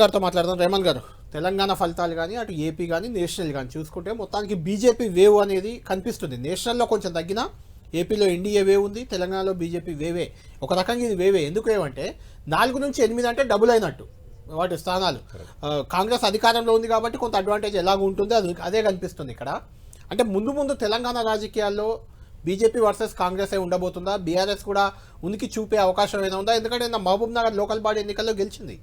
గారితో మాట్లాడదాం. రేమన్ గారు తెలంగాణ ఫలితాలు కానీ అటు ఏపీ కానీ నేషనల్ కానీ చూసుకుంటే మొత్తానికి బీజేపీ వేవ్ అనేది కనిపిస్తుంది. నేషనల్లో కొంచెం తగ్గినా ఏపీలో ఎన్డీఏ వేవ్ ఉంది తెలంగాణలో బీజేపీ వేవే. ఒక రకంగా ఇది వేవే. ఎందుకు ఏమంటే నాలుగు నుంచి ఎనిమిది అంటే డబుల్ అయినట్టు వాటి స్థానాలు. కాంగ్రెస్ అధికారంలో ఉంది కాబట్టి కొంత అడ్వాంటేజ్ ఎలాగ ఉంటుందో అది అదే కనిపిస్తుంది ఇక్కడ. అంటే ముందు ముందు తెలంగాణ రాజకీయాల్లో బీజేపీ వర్సెస్ కాంగ్రెస్ ఏ ఉండబోతుందా? బీఆర్ఎస్ కూడా ఉనికి చూపే అవకాశం ఏమైనా ఉందా? ఎందుకంటే మహబూబ్ నగర్ లోకల్ బాడీ ఎన్నికల్లో గెలిచింది.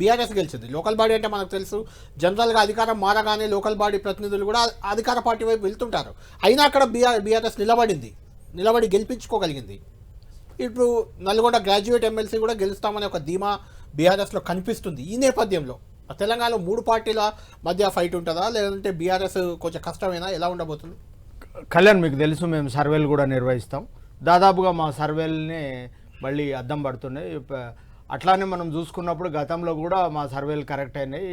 బీఆర్ఎస్ గెలిచింది. లోకల్ బాడీ అంటే మనకు తెలుసు. జనరల్గా అధికారం మారగానే లోకల్ బాడీ ప్రతినిధులు కూడా అధికార పార్టీ వైపు వెళ్తుంటారు. అయినా అక్కడ బీఆర్ బీఆర్ఎస్ నిలబడింది. నిలబడి గెలిపించుకోగలిగింది. ఇప్పుడు నల్గొండ గ్రాడ్యుయేట్ ఎమ్మెల్సీ కూడా గెలుస్తామనే ఒక ధీమా బీఆర్ఎస్లో కనిపిస్తుంది. ఈ నేపథ్యంలో తెలంగాణలో మూడు పార్టీల మధ్య ఫైట్ ఉంటుందా? లేదంటే బీఆర్ఎస్ కొంచెం కష్టమైనా? ఎలా ఉండబోతుంది? కళ్యాణ్ మీకు తెలుసు మేము సర్వేలు కూడా నిర్వహిస్తాం. దాదాపుగా మా సర్వేలనే మళ్ళీ అద్దం పడుతున్నాయి. అట్లానే మనం చూసుకున్నప్పుడు గతంలో కూడా మా సర్వేలు కరెక్ట్ అయినాయి.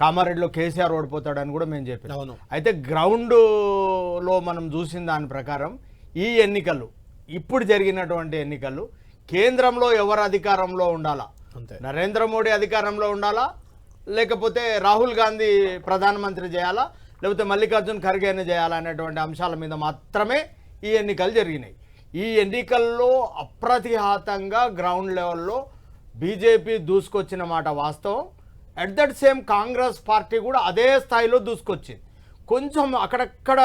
కామారెడ్డిలో కేసీఆర్ ఓడిపోతాడని కూడా మేము చెప్పాం. అవును. అయితే గ్రౌండ్లో మనం చూసిన దాని ప్రకారం ఈ ఎన్నికలు ఇప్పుడు జరిగినటువంటి ఎన్నికలు కేంద్రంలో ఎవరు అధికారంలో ఉండాలా? నరేంద్ర మోడీ అధికారంలో ఉండాలా? లేకపోతే రాహుల్ గాంధీ ప్రధానమంత్రి చేయాలా? లేకపోతే మల్లికార్జున్ ఖర్గేని చేయాలా అనేటువంటి అంశాల మీద మాత్రమే ఈ ఎన్నికలు జరిగినాయి. ఈ ఎన్నికల్లో అప్రతిహాతంగా గ్రౌండ్ లెవెల్లో బీజేపీ దూసుకొచ్చిన మాట వాస్తవం. At that same Congress party కూడా అదే స్థాయిలో దూసుకొచ్చింది. కొంచెం అక్కడక్కడ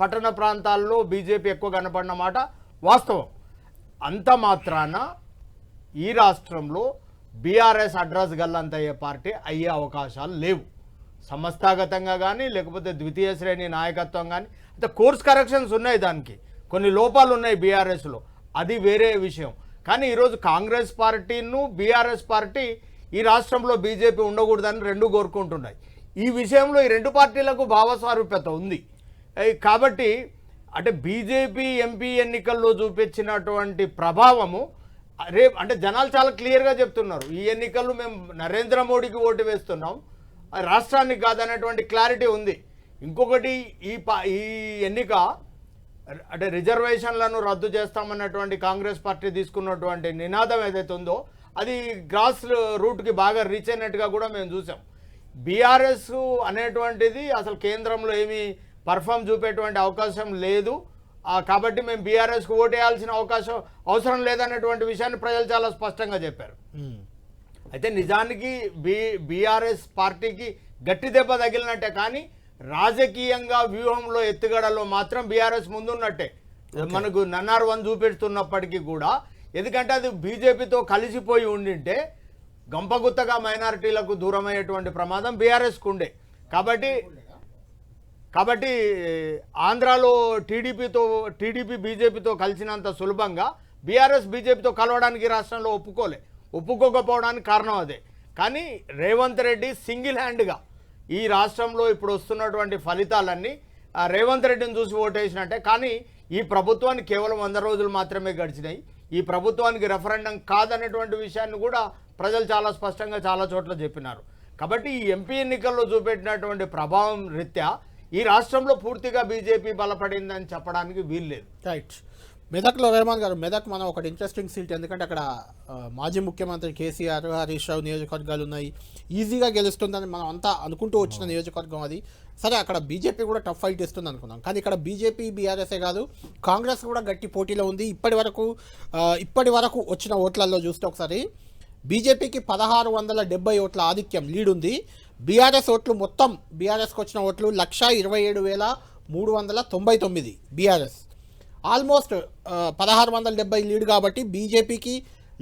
పట్టణ ప్రాంతాల్లో బీజేపీ ఎక్కువ కనపడిన మాట వాస్తవం. అంత మాత్రాన ఈ రాష్ట్రంలో బీఆర్ఎస్ అడ్రస్ గల్లంత అయ్యే పార్టీ అయ్యే అవకాశాలు లేవు. సంస్థాగతంగా కానీ లేకపోతే ద్వితీయ శ్రేణి నాయకత్వం కానీ అంటే కోర్స్ కరెక్షన్స్ ఉన్నాయి దానికి. కొన్ని లోపాలు ఉన్నాయి బీఆర్ఎస్లో. అది వేరే విషయం. కానీ ఈరోజు కాంగ్రెస్ పార్టీను బీఆర్ఎస్ పార్టీ ఈ రాష్ట్రంలో బీజేపీ ఉండకూడదని రెండు కోరుకుంటున్నాయి. ఈ విషయంలో ఈ రెండు పార్టీలకు భావస్వారూప్యత ఉంది. కాబట్టి అంటే బీజేపీ ఎంపీ ఎన్నికల్లో చూపించినటువంటి ప్రభావము రేపు అంటే జనాలు చాలా క్లియర్గా చెప్తున్నారు. ఈ ఎన్నికల్లో మేము నరేంద్ర మోడీకి ఓటు వేస్తున్నాం. ఆ రాష్ట్రానికి కాదనేటువంటి క్లారిటీ ఉంది. ఇంకొకటి ఈ ఈ ఎన్నిక అంటే రిజర్వేషన్లను రద్దు చేస్తామన్నటువంటి కాంగ్రెస్ పార్టీ తీసుకున్నటువంటి నినాదం ఏదైతే ఉందో అది గ్రాస్ రూట్కి బాగా రీచ్ అయినట్టుగా కూడా మేము చూసాం. బీఆర్ఎస్ అనేటువంటిది అసలు కేంద్రంలో ఏమీ పర్ఫామ్ చూపేటువంటి అవకాశం లేదు. కాబట్టి మేము బీఆర్ఎస్కి ఓటేయాల్సిన అవకాశం అవసరం లేదనేటువంటి విషయాన్ని ప్రజలు చాలా స్పష్టంగా చెప్పారు. అయితే నిజానికి బీ బీఆర్ఎస్ పార్టీకి గట్టి దెబ్బ తగిలినట్టే కానీ రాజకీయంగా వ్యూహంలో ఎత్తుగడలో మాత్రం బీఆర్ఎస్ ముందున్నట్టే. మనకు నన్నార్ వన్ చూపెడుతున్నప్పటికీ కూడా ఎందుకంటే అది బీజేపీతో కలిసిపోయి ఉండింటే గంపగుత్తగా మైనారిటీలకు దూరమయ్యేటువంటి ప్రమాదం బీఆర్ఎస్కు ఉండే. కాబట్టి కాబట్టి ఆంధ్రాలో టీడీపీతో టీడీపీ బీజేపీతో కలిసినంత సులభంగా బీఆర్ఎస్ బీజేపీతో కలవడానికి రాష్ట్రంలో ఒప్పుకోలే. ఒప్పుకోకపోవడానికి కారణం అదే. కానీ రేవంత్ రెడ్డి సింగిల్ హ్యాండ్గా ఈ రాష్ట్రంలో ఇప్పుడు వస్తున్నటువంటి ఫలితాలన్నీ రేవంత్ రెడ్డిని చూసి ఓటేసినట్టే. కానీ ఈ ప్రభుత్వానికి కేవలం వంద రోజులు మాత్రమే గడిచినాయి. ఈ ప్రభుత్వానికి రెఫరెండం కాదనేటువంటి విషయాన్ని కూడా ప్రజలు చాలా స్పష్టంగా చాలా చోట్ల చెప్పినారు. కాబట్టి ఈ ఎంపీ ఎన్నికల్లో చూపెట్టినటువంటి ప్రభావం రీత్యా ఈ రాష్ట్రంలో పూర్తిగా బీజేపీ బలపడిందని చెప్పడానికి వీల్లేదు. రైట్ మెదక్లో రెహమాన్ గారు మెదక్ మనం ఒకటి ఇంట్రెస్టింగ్ సీట్ ఎందుకంటే అక్కడ మాజీ ముఖ్యమంత్రి కేసీఆర్ హరీష్ రావు నియోజకవర్గాలు ఉన్నాయి. ఈజీగా గెలుస్తుందని మనం అంతా అనుకుంటూ వచ్చిన నియోజకవర్గం అది. సరే అక్కడ బీజేపీ కూడా టఫ్ ఫైట్ ఇస్తుంది అనుకున్నాం. కానీ ఇక్కడ బీజేపీ బీఆర్ఎస్ఏ కాదు కాంగ్రెస్ కూడా గట్టి పోటీలో ఉంది. ఇప్పటి వరకు ఇప్పటి వరకు వచ్చిన ఓట్లలో చూస్తే ఒకసారి బీజేపీకి పదహారు వందల డెబ్బై ఓట్ల ఆధిక్యం లీడ్ ఉంది. బీఆర్ఎస్ ఓట్లు మొత్తం బీఆర్ఎస్కి వచ్చిన ఓట్లు లక్ష ఇరవై ఏడు వేల మూడు వందల తొంభై తొమ్మిది బీఆర్ఎస్. ఆల్మోస్ట్ పదహారు వందల డెబ్బై లీడ్ కాబట్టి బీజేపీకి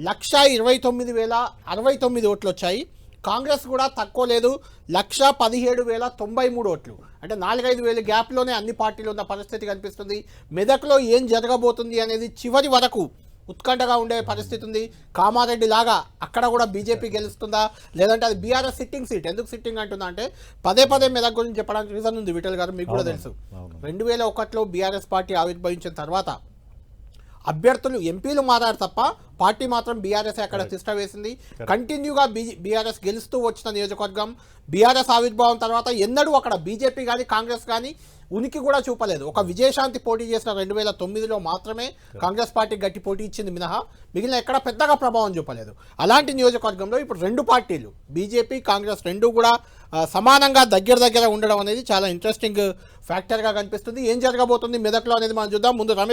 లక్ష ఇరవై తొమ్మిది వేల అరవై తొమ్మిది ఓట్లు వచ్చాయి. కాంగ్రెస్ కూడా తక్కువ లేదు. లక్ష పదిహేడు వేల తొంభై మూడు ఓట్లు. అంటే నాలుగైదు వేల గ్యాప్లోనే అన్ని పార్టీలు ఉన్న పరిస్థితి కనిపిస్తుంది. మెదక్లో ఏం జరగబోతుంది అనేది చివరి వరకు ఉత్కంఠగా ఉండే పరిస్థితి ఉంది. కామారెడ్డి లాగా అక్కడ కూడా బీజేపీ గెలుస్తుందా? లేదంటే అది బీఆర్ఎస్ సిట్టింగ్ సీట్. ఎందుకు సిట్టింగ్ అంటున్నా అంటే పదే పదే మెదక్ గురించి చెప్పడానికి రీజన్ ఉంది విఠల్ గారు మీకు కూడా తెలుసు. రెండు వేల ఒకటిలో బీఆర్ఎస్ పార్టీ ఆవిర్భవించిన తర్వాత అభ్యర్థులు ఎంపీలు మారారు తప్ప పార్టీ మాత్రం బీఆర్ఎస్ అక్కడ తిష్ట వేసింది. కంటిన్యూగా బీఆర్ఎస్ గెలుస్తూ వచ్చిన నియోజకవర్గం. బీఆర్ఎస్ ఆవిర్భావం తర్వాత ఎన్నడూ అక్కడ బీజేపీ కానీ కాంగ్రెస్ కానీ ఉనికి కూడా చూపలేదు. ఒక విజయశాంతి పోటీ చేసిన రెండు వేల తొమ్మిదిలో మాత్రమే కాంగ్రెస్ పార్టీ గట్టి పోటీ ఇచ్చింది మినహా. మిగిలిన ఎక్కడ పెద్దగా ప్రభావం చూపలేదు. అలాంటి నియోజకవర్గంలో ఇప్పుడు రెండు పార్టీలు బీజేపీ కాంగ్రెస్ రెండు కూడా సమానంగా దగ్గర దగ్గర ఉండడం అనేది చాలా ఇంట్రెస్టింగ్ ఫ్యాక్టర్గా కనిపిస్తుంది. ఏం జరగబోతుంది మెదక్లో అనేది మనం చూద్దాం. ముందు రమేష్